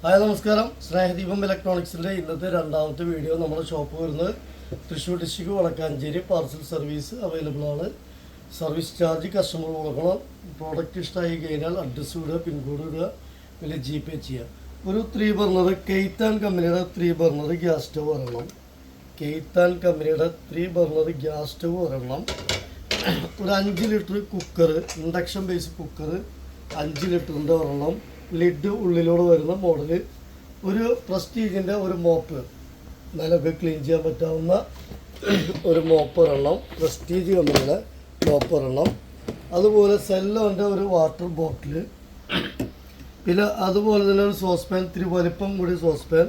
Hi നമസ്കാരം. സ്നേഹദീപം ഇലക്ട്രോണിക്സിന്റെ ഇന്നത്തെ രണ്ടാമത്തെ വീഡിയോ നമ്മുടെ ഷോപ്പ് വരുന്നത്. Thrissur district Vadakkanchery parcel service available ആണ്. സർവീസ് ചാർജ് കസ്റ്റമർ കൊടുക്കണം. പ്രോഡക്റ്റ് ഇഷ്ടമായി കഴിഞ്ഞാൽ അഡ്രസ്സ് വിടുക പിൻകോഡ് ഇടുക പിന്നെ ജി പേ ചെയ്യുക. ഒരു ത്രീ ബർണർ കെയ്ത്താൻ കമ്പനിയുടെ ത്രീ ബർണർ ഗ്യാസ് സ്റ്റവ് ഒരെണ്ണം. കെയ്ത്താൻ കമ്പനിയുടെ ത്രീ ബർണർ ഗ്യാസ് സ്റ്റവ് ഒരെണ്ണം. ഒരു അഞ്ച് litre cooker induction base cooker അഞ്ച് ലിറ്ററിന്റെ ഒരെണ്ണം. ലിഡ് ഉള്ളിലൂടെ വരുന്ന മോഡൽ ഒരു പ്രസ്റ്റീജിന്റെ ഒരു മോപ്പ് നല്ലൊക്കെ ക്ലീൻ ചെയ്യാൻ പറ്റാവുന്ന ഒരു മോപ്പ് ഒരെണ്ണം പ്രസ്റ്റീജ് കമ്പനിയുടെ മോപ്പ് അതുപോലെ സെല്ലോന്റെ ഒരു വാട്ടർ ബോട്ടിൽ പിന്നെ അതുപോലെ തന്നെ ഒരു സോസ് പാൻ ഇത്തിരി വലിപ്പം കൂടി സോസ് പാൻ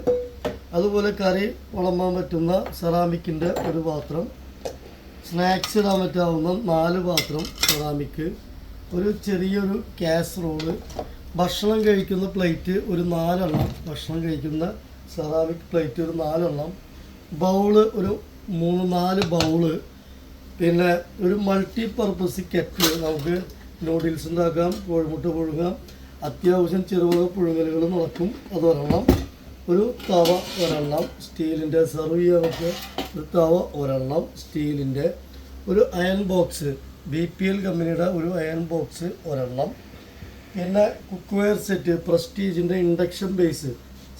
അതുപോലെ കറി വിളമ്പാൻ പറ്റുന്ന സെറാമിക്കിന്റെ ഒരു പാത്രം. സ്നാക്സ് ഇടാൻ പറ്റാവുന്ന നാല് പാത്രം സെറാമിക്ക് ഒരു ചെറിയൊരു കാസറോൾ ഭക്ഷണം കഴിക്കുന്ന പ്ലേറ്റ് ഒരു നാലെണ്ണം ഭക്ഷണം കഴിക്കുന്ന സെറാമിക് പ്ലേറ്റ് ഒരു നാലെണ്ണം ബൗൾ ഒരു മൂന്ന് നാല് ബൗൾ പിന്നെ ഒരു മൾട്ടി പർപ്പസ് കെറ്റ് നമുക്ക് നൂഡിൽസ് ഉണ്ടാക്കാം കോഴിമുട്ട പുഴുങ്ങാം അത്യാവശ്യം ചെറുവക പുഴുങ്ങലുകൾ നടക്കും അത് ഒരെണ്ണം ഒരു തവ ഒരെണ്ണം സ്റ്റീലിന്റെ സെർവ് ചെയ്യാൻ പറ്റിയ ഒരു തവ ഒരെണ്ണം സ്റ്റീലിന്റെ. ഒരു iron box B P L കമ്പനിയുടെ ഒരു അയൺ ബോക്സ് ഒരെണ്ണം. പിന്നെ കുക്ക്വെയർ സെറ്റ് പ്രസ്റ്റീജിന്റെ ഇൻഡക്ഷൻ ബേസ്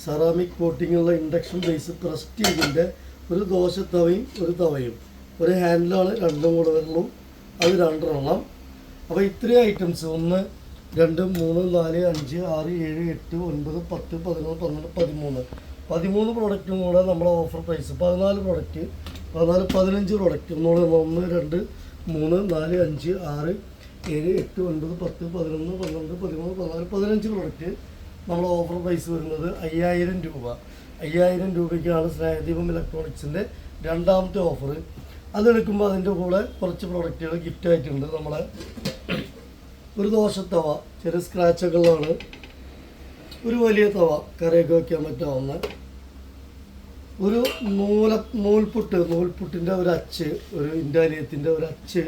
സെറാമിക് കോട്ടിങ്ങുള്ള ഇൻഡക്ഷൻ ബേസ് പ്രസ്റ്റീജിന്റെ ഒരു ദോശത്തവയും ഒരു തവയും. ഒരു ഹാൻഡിലാണ് രണ്ടും കൂടെ വരുള്ളൂ അത് രണ്ടെണ്ണം. അപ്പോൾ ഇത്രയും ഐറ്റംസ് ഒന്ന് രണ്ട് മൂന്ന് നാല് അഞ്ച് ആറ് ഏഴ് എട്ട് ഒൻപത് പത്ത് പതിനൊന്ന് പന്ത്രണ്ട് പതിമൂന്ന്. പതിമൂന്ന് പ്രൊഡക്റ്റും കൂടെ നമ്മുടെ ഓഫർ പ്രൈസ് പതിനാല് പ്രൊഡക്റ്റ് പതിനാല് പതിനഞ്ച് പ്രൊഡക്റ്റ് ഒന്നുകൂടെ ഒന്ന് രണ്ട് മൂന്ന് നാല് അഞ്ച് ആറ് ഏഴ് എട്ട് ഒൻപത് പത്ത് പതിനൊന്ന് പന്ത്രണ്ട് പതിമൂന്ന് പതിനാല് പതിനഞ്ച് പ്രൊഡക്റ്റ് നമ്മൾ ഓഫർ പ്രൈസ് വരുന്നത് അയ്യായിരം രൂപ. അയ്യായിരം രൂപയ്ക്കാണ് സ്നേഹദീപം ഇലക്ട്രോണിക്സിന്റെ രണ്ടാമത്തെ ഓഫർ അതെടുക്കുമ്പോൾ അതിന്റെ കൂടെ കുറച്ച് പ്രൊഡക്റ്റുകൾ ഗിഫ്റ്റ് ആയിട്ടുണ്ട് നമ്മൾ ഒരു ദോശത്തവ ചെറിയ സ്ക്രാച്ചുകളാണ് ഒരു വലിയ തവ കറിയൊക്കെ വയ്ക്കാൻ പറ്റാവുന്ന. ഒരു നൂല നൂൽപുട്ട് നൂൽപുട്ടിന്റെ ഒരു അച്ച് ഒരു ഇൻഡാലിയത്തിന്റെ ഒരു അച്ച്.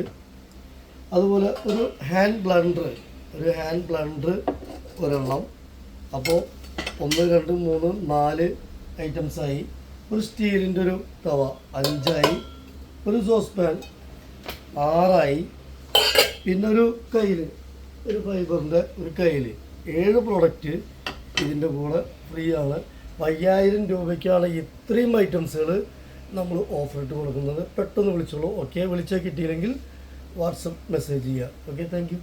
അതുപോലെ ഒരു ഹാൻഡ് ബ്ലണ്ടർ ഒരു ഹാൻഡ് ബ്ലണ്ടർ ഒരെണ്ണം. അപ്പോൾ ഒന്ന് രണ്ട് മൂന്ന് നാല് ഐറ്റംസായി ഒരു സ്റ്റീലിന്റെ ഒരു തവ അഞ്ചായി. ഒരു സോസ് പാൻ ആറായി. പിന്നെ ഒരു കയ്യിൽ ഒരു ഫൈബറിന്റെ ഒരു കയ്യിൽ ഏഴ് പ്രോഡക്റ്റ് ഇതിന്റെ കൂടെ ഫ്രീ ആണ്. അയ്യായിരം രൂപയ്ക്കാണ് ഇത്രയും ഐറ്റംസുകൾ നമ്മൾ ഓഫർ ഇട്ട് കൊടുക്കുന്നത്. പെട്ടെന്ന് വിളിച്ചോളൂ ഓക്കെ വിളിച്ചാൽ കിട്ടിയില്ലെങ്കിൽ വാട്സപ്പ് മെസ്സേജ് ചെയ്യുക ഓക്കെ താങ്ക് യു